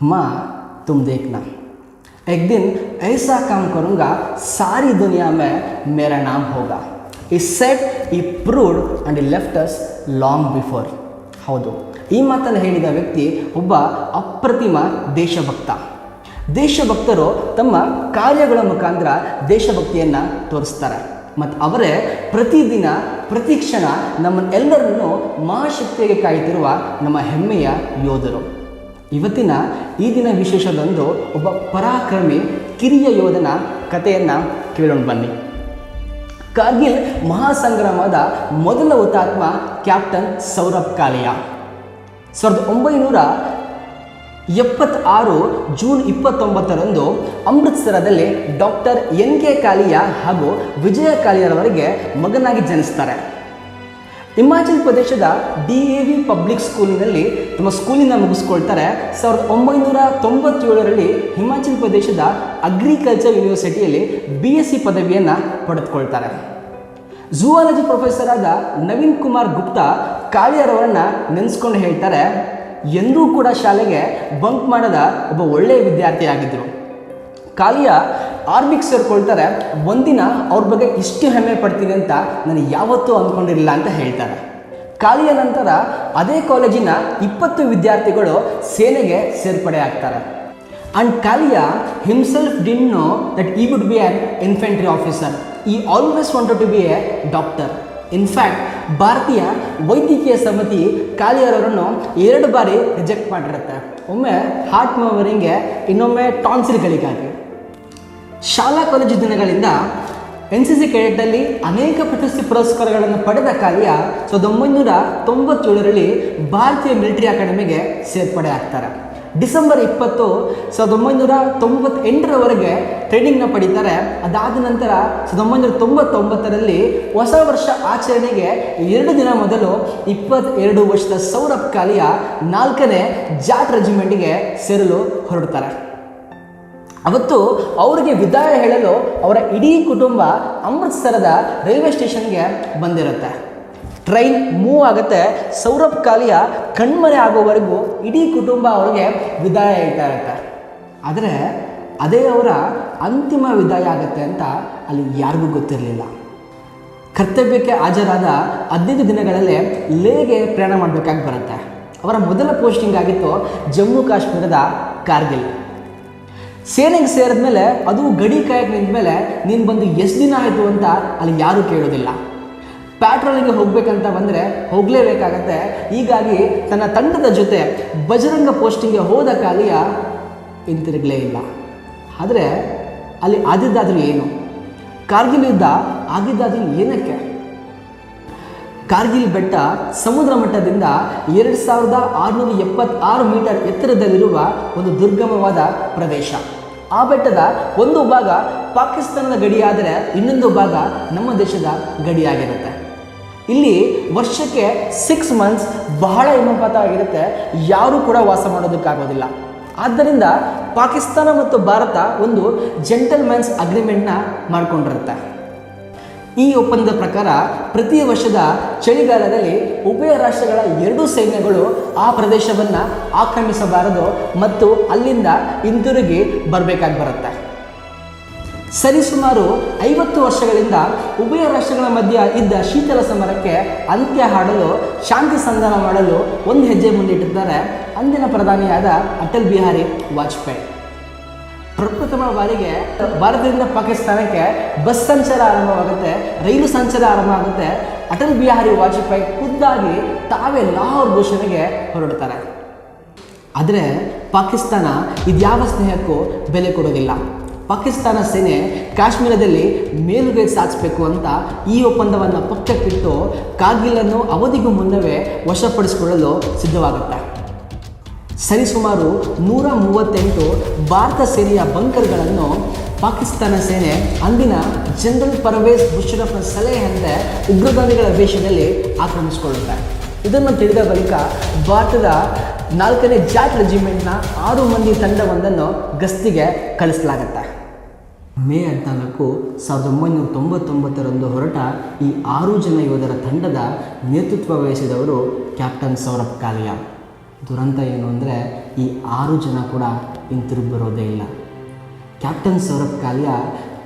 माँ तुम देखना एक दिन ऐसा काम करूँगा सारी दुनिया में मेरा नाम होगा ಈ ಸೆಟ್ ಈ ಪ್ರೂವ್ಡ್ ಆ್ಯಂಡ್ ಈ ಲೆಫ್ಟ್ ಅಸ್ ಲಾಂಗ್ ಬಿಫೋರ್ ಹೌದು ಈ ಮಾತನ್ನು ಹೇಳಿದ ವ್ಯಕ್ತಿ ಒಬ್ಬ ಅಪ್ರತಿಮ ದೇಶಭಕ್ತ ದೇಶಭಕ್ತರು ತಮ್ಮ ಕಾರ್ಯಗಳ ಮುಖಾಂತರ ದೇಶಭಕ್ತಿಯನ್ನು ತೋರಿಸ್ತಾರೆ ಮತ್ತು ಅವರೇ ಪ್ರತಿದಿನ ಪ್ರತಿ ಕ್ಷಣ ನಮ್ಮನ್ನೆಲ್ಲರನ್ನು ಮಹಾಶಕ್ತಿಗೆ ಕಾಯುತ್ತಿರುವ ನಮ್ಮ ಹೆಮ್ಮೆಯ ಯೋಧರು ಇವತ್ತಿನ ಈ ದಿನ ವಿಶೇಷದಂದು ಒಬ್ಬ ಪರಾಕ್ರಮಿ ಕಿರಿಯ ಯೋಧನ ಕಥೆಯನ್ನು ಕೇಳೋಣ ಬನ್ನಿ. ಕಾರ್ಗಿಲ್ ಮಹಾಸಂಗ್ರಾಮದ ಮೊದಲ ಹುತಾತ್ಮ ಕ್ಯಾಪ್ಟನ್ ಸೌರಭ್ ಕಾಲಿಯಾ. ಸಾವಿರದ ಒಂಬೈನೂರ ಎಪ್ಪತ್ತಾರು ಜೂನ್ ಇಪ್ಪತ್ತೊಂಬತ್ತರಂದು ಅಮೃತ್ಸರದಲ್ಲಿ ಡಾಕ್ಟರ್ ಎನ್ ಕೆ ಕಾಲಿಯಾ ಹಾಗೂ ವಿಜಯ ಕಾಲಿಯಾರವರಿಗೆ ಮಗನಾಗಿ ಜನಿಸ್ತಾರೆ. ಹಿಮಾಚಲ್ ಪ್ರದೇಶದ ಡಿ ಎ ವಿ ಪಬ್ಲಿಕ್ ಸ್ಕೂಲಿನಲ್ಲಿ ತಮ್ಮ ಸ್ಕೂಲಿನ ಮುಗಿಸ್ಕೊಳ್ತಾರೆ. ಸಾವಿರದ ಒಂಬೈನೂರ ತೊಂಬತ್ತೇಳರಲ್ಲಿ ಹಿಮಾಚಲ್ ಪ್ರದೇಶದ ಅಗ್ರಿಕಲ್ಚರ್ ಯೂನಿವರ್ಸಿಟಿಯಲ್ಲಿ ಬಿ ಎಸ್ ಸಿ ಪದವಿಯನ್ನು ಪಡೆದುಕೊಳ್ತಾರೆ. ಝೂವಾಲಜಿ ಪ್ರೊಫೆಸರ್ ಆದ ನವೀನ್ ಕುಮಾರ್ ಗುಪ್ತಾ ಕಾಳಿಯರವರನ್ನು ನೆನೆಸ್ಕೊಂಡು ಹೇಳ್ತಾರೆ, ಎಂದೂ ಕೂಡ ಶಾಲೆಗೆ ಬಂಕ್ ಮಾಡದ ಒಬ್ಬ ಒಳ್ಳೆಯ ವಿದ್ಯಾರ್ಥಿಯಾಗಿದ್ದರು ಕಾಲಿಯ ಆರ್ಮಿಕ್ ಸೇರ್ಕೊಳ್ತಾರೆ ಒಂದಿನ ಅವ್ರ ಬಗ್ಗೆ ಇಷ್ಟು ಹೆಮ್ಮೆ ಪಡ್ತೀನಿ ಅಂತ ನಾನು ಯಾವತ್ತೂ ಅಂದ್ಕೊಂಡಿರಲಿಲ್ಲ ಅಂತ ಹೇಳ್ತಾರೆ. ಕಾಲಿಯ ನಂತರ ಅದೇ ಕಾಲೇಜಿನ ಇಪ್ಪತ್ತು ವಿದ್ಯಾರ್ಥಿಗಳು ಸೇನೆಗೆ ಸೇರ್ಪಡೆ ಆಗ್ತಾರೆ. And Kalia himself didn't know that he would be an infantry officer he always wanted to be a doctor in fact ಭಾರತೀಯ ವೈದ್ಯಕೀಯ ಸಮಿತಿ ಕಾಲಿಯರವರನ್ನು ಎರಡು ಬಾರಿ ರಿಜೆಕ್ಟ್ ಮಾಡಿರುತ್ತೆ. ಒಮ್ಮೆ ಹಾರ್ಟ್ ಮೂವರಿಂಗೆ ಇನ್ನೊಮ್ಮೆ ಟಾನ್ಸಿಲ್ಗಳಿಗಾಗಿ. ಶಾಲಾ ಕಾಲೇಜು ದಿನಗಳಿಂದ ಎನ್ ಸಿ ಸಿ ಕೆಡೆಟಲ್ಲಿ ಅನೇಕ ಪ್ರಶಸ್ತಿ ಪುರಸ್ಕಾರಗಳನ್ನು ಪಡೆದ ಕಾರ್ಯ ಸಾವಿರದ ಒಂಬೈನೂರ ತೊಂಬತ್ತೇಳರಲ್ಲಿ ಭಾರತೀಯ ಮಿಲಿಟರಿ ಅಕಾಡೆಮಿಗೆ ಸೇರ್ಪಡೆ ಆಗ್ತಾರೆ. ಡಿಸೆಂಬರ್ ಇಪ್ಪತ್ತು ಸಾವಿರದ ಒಂಬೈನೂರ ತೊಂಬತ್ತೆಂಟರವರೆಗೆ ಟ್ರೈನಿಂಗ್ನ ಪಡೀತಾರೆ. ಅದಾದ ನಂತರ ಸಾವಿರದ ಒಂಬೈನೂರ ತೊಂಬತ್ತೊಂಬತ್ತರಲ್ಲಿ ಹೊಸ ವರ್ಷ ಆಚರಣೆಗೆ ಎರಡು ದಿನ ಮೊದಲು ಇಪ್ಪತ್ತೆರಡು ವರ್ಷದ ಸೌರಭ್ ಕಾಲಿಯ ನಾಲ್ಕನೇ ಜಾಟ್ ರೆಜಿಮೆಂಟ್ಗೆ ಸೇರಲು ಹೊರಡ್ತಾರೆ. ಅವತ್ತು ಅವರಿಗೆ ವಿದಾಯ ಹೇಳಲು ಅವರ ಇಡೀ ಕುಟುಂಬ ಅಮೃತ್ಸರದ ರೈಲ್ವೆ ಸ್ಟೇಷನ್ಗೆ ಬಂದಿರುತ್ತೆ. ಟ್ರೈನ್ ಮೂವ್ ಆಗುತ್ತೆ, ಸೌರಭ್ ಕಾಲಿಯ ಕಣ್ಮರೆ ಆಗೋವರೆಗೂ ಇಡೀ ಕುಟುಂಬ ಅವರಿಗೆ ವಿದಾಯ ಹೇಳ್ತಾ ಇರುತ್ತೆ. ಆದರೆ ಅದೇ ಅವರ ಅಂತಿಮ ವಿದಾಯ ಆಗುತ್ತೆ ಅಂತ ಅಲ್ಲಿ ಯಾರಿಗೂ ಗೊತ್ತಿರಲಿಲ್ಲ. ಕರ್ತವ್ಯಕ್ಕೆ ಹಾಜರಾದ ಹದಿನೈದು ದಿನಗಳಲ್ಲೇ ಲೇಗೆ ಪ್ರಯಾಣ ಮಾಡಬೇಕಾಗಿ ಬರುತ್ತೆ. ಅವರ ಮೊದಲ ಪೋಸ್ಟಿಂಗ್ ಆಗಿತ್ತು ಜಮ್ಮು ಕಾಶ್ಮೀರದ ಕಾರ್ಗಿಲ್. ಸೇನೆಗೆ ಸೇರಿದ್ಮೇಲೆ ಅದು ಗಡಿ ಕಾಯಕ್ಕೆ ನಿಂತ ಮೇಲೆ ನೀನು ಬಂದು ಎಷ್ಟು ದಿನ ಆಯಿತು ಅಂತ ಅಲ್ಲಿ ಯಾರೂ ಕೇಳೋದಿಲ್ಲ. ಪ್ಯಾಟ್ರೋಲಿಗೆ ಹೋಗಬೇಕಂತ ಬಂದರೆ ಹೋಗಲೇಬೇಕಾಗತ್ತೆ. ಹೀಗಾಗಿ ತನ್ನ ತಂಡದ ಜೊತೆ ಬಜರಂಗ ಪೋಸ್ಟಿಂಗ್ಗೆ ಹೋದ ಕಾಲಿಯ ಹಿಂತಿರುಗಲೇ ಇಲ್ಲ. ಆದರೆ ಅಲ್ಲಿ ಆದಿದ್ದಾದರೂ ಏನು? ಕಾರ್ಗಿಲ್ ಯುದ್ಧ ಆಗಿದ್ದಾದರೂ ಏನಕ್ಕೆ? ಕಾರ್ಗಿಲ್ ಬೆಟ್ಟ ಸಮುದ್ರ ಮಟ್ಟದಿಂದ ಎರಡು ಸಾವಿರದ ಆರುನೂರ ಎಪ್ಪತ್ತಾರು ಮೀಟರ್ ಎತ್ತರದಲ್ಲಿರುವ ಒಂದು ದುರ್ಗಮವಾದ ಪ್ರದೇಶ. ಆ ಬೆಟ್ಟದ ಒಂದು ಭಾಗ ಪಾಕಿಸ್ತಾನದ ಗಡಿಯಾದರೆ ಇನ್ನೊಂದು ಭಾಗ ನಮ್ಮ ದೇಶದ ಗಡಿಯಾಗಿರುತ್ತೆ ಇಲ್ಲಿ ವರ್ಷಕ್ಕೆ ಸಿಕ್ಸ್ ಮಂತ್ಸ್ ಬಹಳ ಹಿಮಪಾತ ಆಗಿರುತ್ತೆ. ಯಾರೂ ಕೂಡ ವಾಸ ಮಾಡೋದಕ್ಕಾಗೋದಿಲ್ಲ. ಆದ್ದರಿಂದ ಪಾಕಿಸ್ತಾನ ಮತ್ತು ಭಾರತ ಒಂದು ಜೆಂಟಲ್ಮ್ಯಾನ್ಸ್ ಅಗ್ರಿಮೆಂಟ್ನ ಮಾಡ್ಕೊಂಡಿರುತ್ತೆ. ಈ ಒಪ್ಪಂದದ ಪ್ರಕಾರ ಪ್ರತಿ ವರ್ಷದ ಚಳಿಗಾಲದಲ್ಲಿ ಉಭಯ ರಾಷ್ಟ್ರಗಳ ಎರಡೂ ಸೈನ್ಯಗಳು ಆ ಪ್ರದೇಶವನ್ನು ಆಕ್ರಮಿಸಬಾರದು ಮತ್ತು ಅಲ್ಲಿಂದ ಹಿಂತಿರುಗಿ ಬರಬೇಕಾಗಿ ಬರುತ್ತೆ. ಸರಿಸುಮಾರು ಐವತ್ತು ವರ್ಷಗಳಿಂದ ಉಭಯ ರಾಷ್ಟ್ರಗಳ ಮಧ್ಯ ಇದ್ದ ಶೀತಲ ಸಮರಕ್ಕೆ ಅಂತ್ಯ ಹಾಡಲು, ಶಾಂತಿ ಸಂಧಾನ ಮಾಡಲು ಒಂದು ಹೆಜ್ಜೆ ಮುಂದಿಟ್ಟಿದ್ದಾರೆ ಅಂದಿನ ಪ್ರಧಾನಿಯಾದ ಅಟಲ್ ಬಿಹಾರಿ ವಾಜಪೇಯಿ. ಪ್ರಪ್ರಥಮ ಬಾರಿಗೆ ಭಾರತದಿಂದ ಪಾಕಿಸ್ತಾನಕ್ಕೆ ಬಸ್ ಸಂಚಾರ ಆರಂಭವಾಗುತ್ತೆ, ರೈಲು ಸಂಚಾರ ಆರಂಭ ಆಗುತ್ತೆ. ಅಟಲ್ ಬಿಹಾರಿ ವಾಜಪೇಯಿ ಖುದ್ದಾಗಿ ತಾವೇ ಲಾಹೋರ್ ಘೋಷಣೆಗೆ ಹೊರಡ್ತಾರೆ ಆದರೆ ಪಾಕಿಸ್ತಾನ ಇದ್ಯಾವ ಸ್ನೇಹಕ್ಕೂ ಬೆಲೆ ಕೊಡೋದಿಲ್ಲ. ಪಾಕಿಸ್ತಾನ ಸೇನೆ ಕಾಶ್ಮೀರದಲ್ಲಿ ಮೇಲುಗೈ ಸಾಧಿಸಬೇಕು ಅಂತ ಈ ಒಪ್ಪಂದವನ್ನು ಪಕ್ಕಕ್ಕಿಟ್ಟು ಕಾಗಿಲನ್ನು ಅವಧಿಗೂ ಮುನ್ನವೇ ವಶಪಡಿಸಿಕೊಳ್ಳಲು ಸಿದ್ಧವಾಗುತ್ತೆ. ಸರಿಸುಮಾರು ನೂರ ಮೂವತ್ತೆಂಟು ಭಾರತ ಸೇನೆಯ ಬಂಕರ್ಗಳನ್ನು ಪಾಕಿಸ್ತಾನ ಸೇನೆ ಅಂದಿನ ಜನರಲ್ ಪರ್ವೇಜ್ ಮುಷರಫ್ನ ಸಲಹೆಯಂತೆ ಉಗ್ರಗಾಮಿಗಳ ವೇಷದಲ್ಲಿ ಆಕ್ರಮಿಸಿಕೊಳ್ಳುತ್ತೆ. ಇದನ್ನು ತಿಳಿದ ಬಳಿಕ ಭಾರತದ ನಾಲ್ಕನೇ ಜಾಟ್ ರೆಜಿಮೆಂಟ್ನ ಆರು ಮಂದಿ ತಂಡವೊಂದನ್ನು ಗಸ್ತಿಗೆ ಕಳಿಸಲಾಗತ್ತೆ. ಮೇ ಹದಿನಾಲ್ಕು ಸಾವಿರದ ಒಂಬೈನೂರ ತೊಂಬತ್ತೊಂಬತ್ತರಂದು ಹೊರಟ ಈ ಆರು ಜನ ಯೋಧರ ತಂಡದ ನೇತೃತ್ವ ವಹಿಸಿದವರು ಕ್ಯಾಪ್ಟನ್ ಸೌರಭ್ ಕಾಲಿಯಾ. ದುರಂತ ಏನು ಅಂದರೆ ಈ ಆರು ಜನ ಕೂಡ ಹಿಂತಿರುಗಿ ಬರೋದೇ ಇಲ್ಲ. ಕ್ಯಾಪ್ಟನ್ ಸೌರಭ್ ಕಾಲಿಯ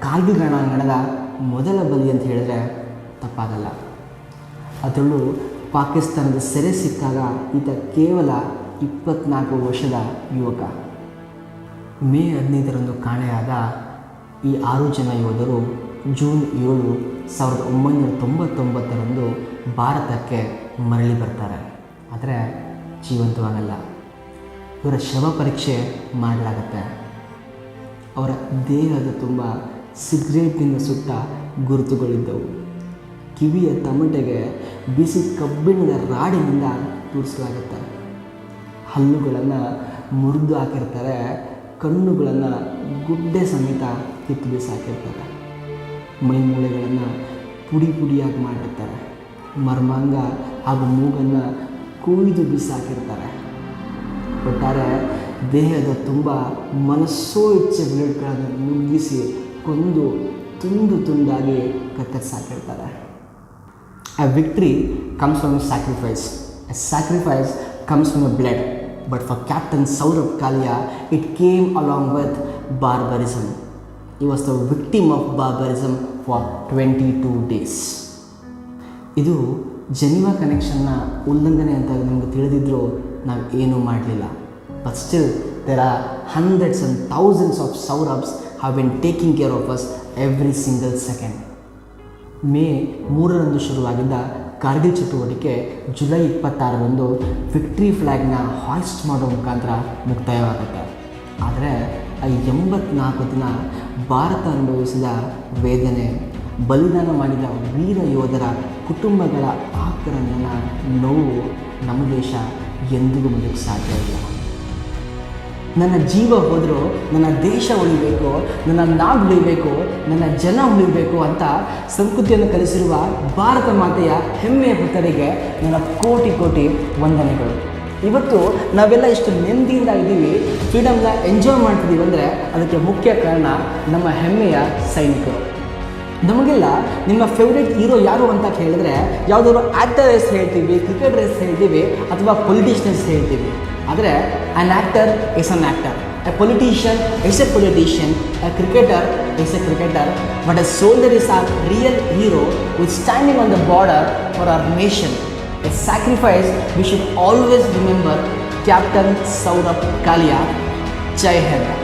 ಕಾರ್ಗಿಲ್ ರಣಾಂಗಣದ ಮೊದಲ ಬಲಿ ಅಂತ ಹೇಳಿದ್ರೆ ತಪ್ಪಾಗಲ್ಲ. ಅದರಲ್ಲೂ ಪಾಕಿಸ್ತಾನದ ಸೆರೆ ಸಿಕ್ಕಾಗ ಈತ ಕೇವಲ ಇಪ್ಪತ್ನಾಲ್ಕು ವರ್ಷದ ಯುವಕ. ಮೇ ಹದಿನೈದರಂದು ಕಾಣೆಯಾದ ಈ ಆರು ಜನ ಯೋಧರು ಜೂನ್ ಏಳು ಸಾವಿರದ ಒಂಬೈನೂರ ತೊಂಬತ್ತೊಂಬತ್ತರಂದು ಭಾರತಕ್ಕೆ ಮರಳಿ ಬರ್ತಾರೆ. ಆದರೆ ಜೀವಂತವಾಗಲ್ಲ. ಇವರ ಶವ ಪರೀಕ್ಷೆ ಮಾಡಲಾಗತ್ತೆ. ಅವರ ದೇಹದ ತುಂಬ ಸಿಗರೇಟಿನ ಸುಟ್ಟ ಗುರುತುಗಳಿದ್ದವು. ಕಿವಿಯ ತಮಟೆಗೆ ಬಿಸಿ ಕಬ್ಬಿಣದ ರಾಡಿನಿಂದ ತೂರಿಸಲಾಗುತ್ತೆ. ಹಲ್ಲುಗಳನ್ನು ಮುರಿದು ಹಾಕಿರ್ತಾರೆ, ಕಣ್ಣುಗಳನ್ನು ಗುಡ್ಡೆ ಸಮೇತ ಕಿತ್ತು ಬಿಸಾಕಿರ್ತಾರೆ ಮೈ ಮೂಳೆಗಳನ್ನು ಪುಡಿ ಪುಡಿಯಾಗಿ ಮಾಡಿರ್ತಾರೆ. ಮರ್ಮಾಂಗ ಹಾಗೂ ಮೂಗನ್ನು ಕುಯ್ದು ಬಿಸಾಕಿರ್ತಾರೆ ಒಟ್ಟಾರೆ ದೇಹದ ತುಂಬ ಮನಸ್ಸೋ ಇಚ್ಛೆ ಬ್ಲೇಡ್ಗಳನ್ನು ನುಗ್ಗಿಸಿ ಕೊಂದು ತುಂಡು ತುಂಡಾಗಿ ಕತ್ತರಿಸಾಕಿರ್ತಾರೆ A victory comes from a sacrifice. A sacrifice comes from a blood. But for Captain Saurabh Kalia, it came along with barbarism. He was the victim of barbarism for 22 days. ಇದು ಜನಿವಾ ಕನೆಕ್ಷನ್ನ ಉಲ್ಲಂಘನೆ ಅಂತ ನಮಗೆ ತಿಳಿದಿದ್ದರೂ ನಾವು ಏನೂ ಮಾಡಲಿಲ್ಲ. But still there are hundreds and thousands of Saurabhs have been taking care of us every single second May ಮೂರರಂದು ಶುರುವಾಗಿದ್ದ ಕಾರ್ಗಿಲ್ ಚಟುವಟಿಕೆ ಜುಲೈ ಇಪ್ಪತ್ತಾರರಂದು ವಿಕ್ಟ್ರಿ ಫ್ಲ್ಯಾಗ್ನ ಹಾಯ್ಸ್ಟ್ ಮಾಡೋ ಮುಖಾಂತರ ಮುಕ್ತಾಯವಾಗುತ್ತೆ. ಆದರೆ, ಆ ಎಂಬತ್ನಾಲ್ಕು ದಿನ ಭಾರತ ಅನುಭವಿಸಿದ ವೇದನೆ, ಬಲಿದಾನ ಮಾಡಿದ ವೀರ ಯೋಧರ ಕುಟುಂಬಗಳ ಆಕ್ರಂದನ ನೋವು ನಮ್ಮ ದೇಶ ಎಂದಿಗೂ ಮುಂದಕ್ಕೆ ಸಾಧ್ಯ ಇಲ್ಲ. ನನ್ನ ಜೀವ ಹೋದರೂ, ನನ್ನ ದೇಶ ಉಳಿಬೇಕು, ನನ್ನ ನಾಡು ಉಳಿಬೇಕು, ನನ್ನ ಜನ ಉಳಿಬೇಕು ಅಂತ ಸಂಸ್ಕೃತಿಯನ್ನು ಕಲಿಸಿರುವ ಭಾರತ ಮಾತೆಯ ಹೆಮ್ಮೆಯ ಭಕ್ತರಿಗೆ ನನ್ನ ಕೋಟಿ ಕೋಟಿ ವಂದನೆಗಳು. ಇವತ್ತು ನಾವೆಲ್ಲ ಇಷ್ಟು ನೆಮ್ಮದಿಯಿಂದ ಇದ್ದೀವಿ ಫ್ರೀಡಮ್ನ ಎಂಜಾಯ್ ಮಾಡ್ತಿದ್ದೀವಿ ಅಂದರೆ ಅದಕ್ಕೆ ಮುಖ್ಯ ಕಾರಣ ನಮ್ಮ ಹೆಮ್ಮೆಯ ಸೈನಿಕರು. ನಮಗೆಲ್ಲ ನಿಮ್ಮ ಫೇವ್ರೇಟ್ ಹೀರೋ ಯಾರು ಅಂತ ಕೇಳಿದ್ರೆ ಯಾವುದಾದ್ರು ಆ್ಯಕ್ಟರ್ ಹೆಸರು ಹೇಳ್ತೀವಿ ಕ್ರಿಕೆಟರ್ ಹೇಳ್ತೀವಿ ಅಥವಾ ಪೊಲಿಟಿಷಿಯನ್ ಹೆಸರು ಹೇಳ್ತೀವಿ. ಆದರೆ an actor is an actor a politician is a politician a cricketer is a cricketer but a soldier is our real hero with standing on the border for our nation a sacrifice we should always remember captain Saurabh Kalia Jai Hind